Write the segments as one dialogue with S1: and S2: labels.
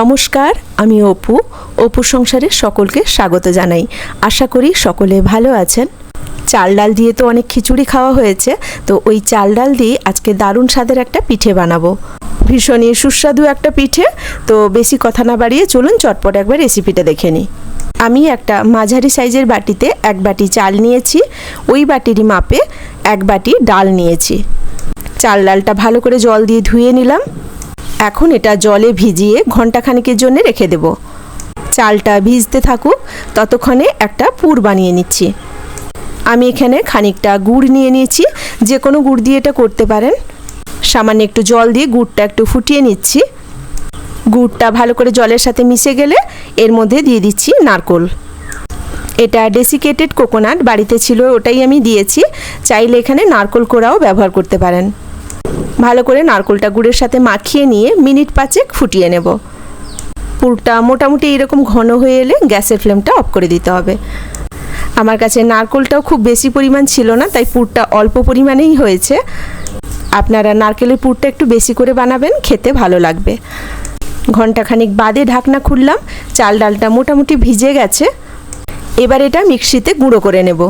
S1: নমস্কার, আমি অপু। অপু সংসারে সকলকে স্বাগত জানাই। আশা করি সকলে ভালো আছেন। চাল ডাল দিয়ে তো অনেক খিচুড়ি খাওয়া হয়েছে, তো ওই চাল ডাল দিয়ে আজকে দারুণ স্বাদের একটা পিঠে বানাবো। ভীষণই সুস্বাদু একটা পিঠে, তো বেশি কথা না বাড়িয়ে চলুন চটপট একবার রেসিপিটা দেখে নিই। আমি একটা মাঝারি সাইজের বাটিতে এক বাটি চাল নিয়েছি, ওই বাটিরই মাপে এক বাটি ডাল নিয়েছি। চাল ডালটা ভালো করে জল দিয়ে ধুয়ে নিলাম। এখন এটা জলে ভিজিয়ে ঘন্টাখানেকের জন্য রেখে দেব। চালটা ভিজতে থাকুক, ততক্ষণে একটা পুর বানিয়ে নিচ্ছি। আমি এখানে খানিকটা গুড় নিয়ে নিয়েছি, যে কোনো গুড় দিয়ে এটা করতে পারেন। সামান্য একটু জল দিয়ে গুড়টা একটু ফুটিয়ে নিচ্ছি। গুড়টা ভালো করে জলের সাথে মিশে গেলে এর মধ্যে দিয়ে দিচ্ছি নারকোল। এটা ডেসিকেটেড কোকোনাট, বাড়িতে ছিল ওটাই আমি দিয়েছি। চাইলে এখানে নারকোল কোড়াও ব্যবহার করতে পারেন। ভালো করে নারকোলটা গুড়ের সাথে মাখিয়ে নিয়ে মিনিট পাঁচেক ফুটিয়ে নেব। পুরটা মোটামুটি এরকম ঘন হয়ে এলে গ্যাসের ফ্লেমটা অফ করে দিতে হবে। আমার কাছে নারকোলটাও খুব বেশি পরিমাণ ছিল না, তাই পুরটা অল্প পরিমাণেই হয়েছে। আপনারা নারকেলের পুরটা একটু বেশি করে বানাবেন, খেতে ভালো লাগবে। ঘন্টাখানিক বাদে ঢাকনা খুললাম, চাল ডালটা মোটামুটি ভিজে গেছে। এবার এটা মিক্সিতে গুঁড়ো করে নেব।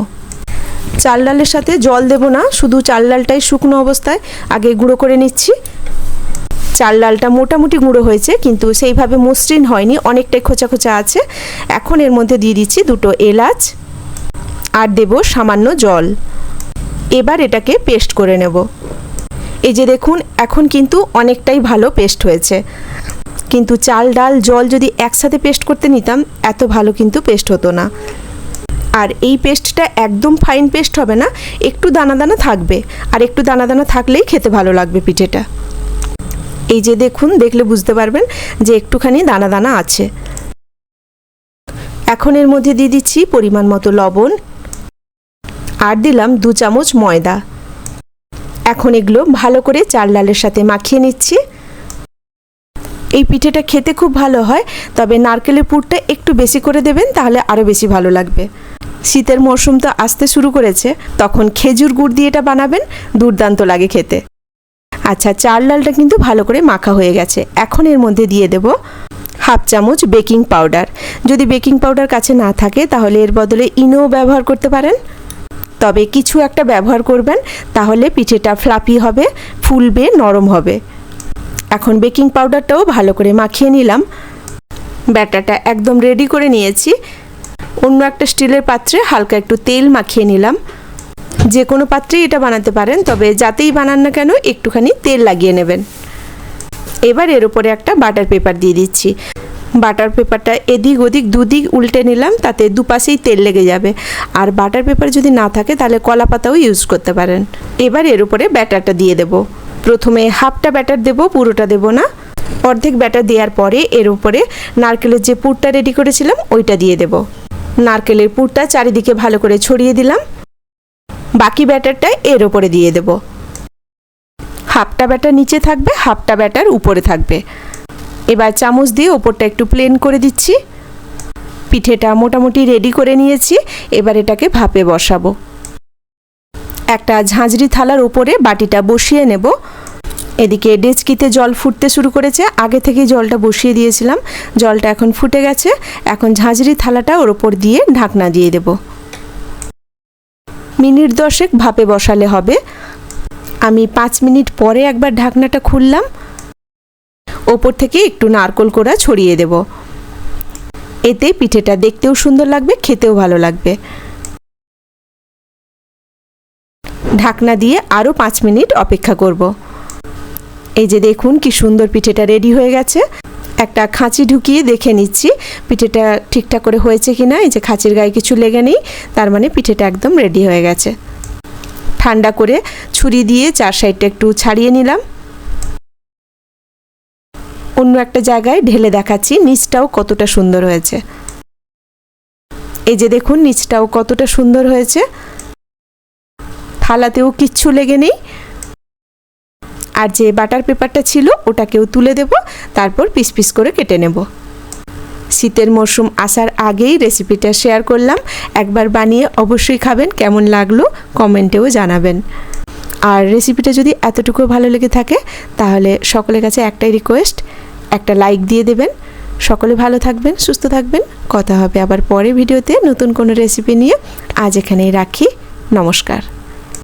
S1: চাল ডালের সাথে জল দেব না, শুধু চাল ডালটাই শুকনো অবস্থায় আগে গুঁড়ো করে নিচ্ছি। চাল ডালটা মোটামুটি গুঁড়ো হয়েছে, কিন্তু সেইভাবে মসৃণ হয়নি, অনেকটাই খোঁচা খোঁচা আছে। এখন এর মধ্যে দিয়ে দিচ্ছি দুটো এলাচ আর দেব সামান্য জল। এবার এটাকে পেস্ট করে নেব। এই যে দেখুন, এখন কিন্তু অনেকটাই ভালো পেস্ট হয়েছে। কিন্তু চাল ডাল জল যদি একসাথে পেস্ট করতে নিতাম, এত ভালো কিন্তু পেস্ট হতো না। আর এই পেস্টটা একদম ফাইন পেস্ট হবে না, একটু দানা দানা থাকবে, আর একটু দানা দানা থাকলেই খেতে ভালো লাগবে পিঠেটা। এই যে দেখুন, দেখলে বুঝতে পারবেন যে একটুখানি দানা দানা আছে। এখন এর মধ্যে দিয়ে দিচ্ছি পরিমাণ মতো লবণ, আর দিলাম দু চামচ ময়দা। এখন এগুলো ভালো করে চাল ডালের সাথে মাখিয়ে নিচ্ছি। এই পিঠেটা খেতে খুব ভালো হয়, তবে নারকেলের পুরটা একটু বেশি করে দেবেন, তাহলে আরও বেশি ভালো লাগবে। শীতের মরশুম তো আসতে শুরু করেছে, তখন খেজুর গুড় দিয়ে এটা বানাবেন, দুর্দান্ত লাগে খেতে। আচ্ছা চাল ডালটা কিন্তু ভালো করে মাখা হয়ে গেছে। এখন এর মধ্যে দিয়ে দেব হাফ চামচ বেকিং পাউডার। যদি বেকিং পাউডার কাছে না থাকে, তাহলে এর বদলে ইনো ব্যবহার করতে পারেন। তবে কিছু একটা ব্যবহার করবেন, তাহলে পিঠেটা ফ্লাপি হবে, ফুলবে, নরম হবে। এখন বেকিং পাউডারটাও ভালো করে মাখিয়ে নিলাম। ব্যাটারটা একদম রেডি করে নিয়েছি। অন্য একটা স্টিলের পাত্রে হালকা একটু তেল মাখিয়ে নিলাম। যে কোনো পাত্রেই এটা বানাতে পারেন, তবে যাতেই বানান না কেন একটুখানি তেল লাগিয়ে নেবেন। এবার এর উপরে একটা বাটার পেপার দিয়ে দিচ্ছি। বাটার পেপারটা এদিক ওদিক দুদিক উল্টে নিলাম, তাতে দুপাশেই তেল লেগে যাবে। আর বাটার পেপার যদি না থাকে, তাহলে কলা পাতাও ইউজ করতে পারেন। এবার এর উপরে ব্যাটারটা দিয়ে দেব। প্রথমে হাফটা ব্যাটার দেব, পুরোটা দেব না। অর্ধেক ব্যাটার দেওয়ার পরে এর উপরে নারকেলের যে পুরটা রেডি করেছিলাম, ওইটা দিয়ে দেব। নারকেলের পুরটা চারিদিকে ভালো করে ছড়িয়ে দিলাম। বাকি ব্যাটারটা এর ওপরে দিয়ে দেব। হাফটা ব্যাটার নিচে থাকবে, হাফটা ব্যাটার উপরে থাকবে। এবার চামচ দিয়ে ওপরটা একটু প্লেন করে দিচ্ছি। পিঠেটা মোটামুটি রেডি করে নিয়েছি, এবার এটাকে ভাপে বসাবো। একটা ঝাঁঝরি থালার ওপরে বাটিটা বসিয়ে নেব। এদিকে ডেচকিতে জল ফুটতে শুরু করেছে। আগে থেকে জলটা বসিয়ে দিয়েছিলাম। জলটা এখন ফুটে গেছে। এখন ঝাঁঝরি থালাটা ওর ওপর দিয়ে ঢাকনা দিয়ে দেব। মিনিট দশেক ভাপে বসালে হবে। আমি পাঁচ মিনিট পরে একবার ঢাকনাটা খুললাম। ওপর থেকে একটু নারকোল কোড়া ছড়িয়ে দেব। এতে পিঠেটা দেখতেও সুন্দর লাগবে, খেতেও ভালো লাগবে। ঢাকনা দিয়ে আরও পাঁচ মিনিট অপেক্ষা করব। এই যে দেখুন কি সুন্দর পিঠেটা রেডি হয়ে গেছে। একটা খাঁচি ঢুকিয়ে দেখে নিচ্ছি পিঠেটা ঠিকঠাক করে হয়েছে কি না এই যে খাঁচির গায়ে কিছু লেগে নেই, তার মানে পিঠেটা একদম রেডি হয়ে গেছে। ঠান্ডা করে ছুরি দিয়ে চার সাইডটা একটু ছাড়িয়ে নিলাম। অন্য একটা জায়গায় ঢেলে দেখাচ্ছি, নিচটাও কতটা সুন্দর হয়েছে। এই যে দেখুন, নিচটাও কতটা সুন্দর হয়েছে। থালাতেও কিচ্ছু লেগে নেই। আর যে বাটার পেপারটা ছিল, ওটাকেও তুলে দেব, তারপর পিস পিস করে কেটে নেব। শীতের মরশুম আসার আগেই রেসিপিটা শেয়ার করলাম। একবার বানিয়ে অবশ্যই খাবেন, কেমন লাগল কমেন্টেও জানাবেন। আর রেসিপিটা যদি এতটুকু ভালো লেগে থাকে, তাহলে সকলের কাছে একটাই রিকোয়েস্ট একটা লাইক দিয়ে দেবেন। সকলে ভালো থাকবেন, সুস্থ থাকবেন। কথা হবে আবার পরে ভিডিওতে নতুন কোনো রেসিপি নিয়ে। আজ এখানেই রাখি। নমস্কার।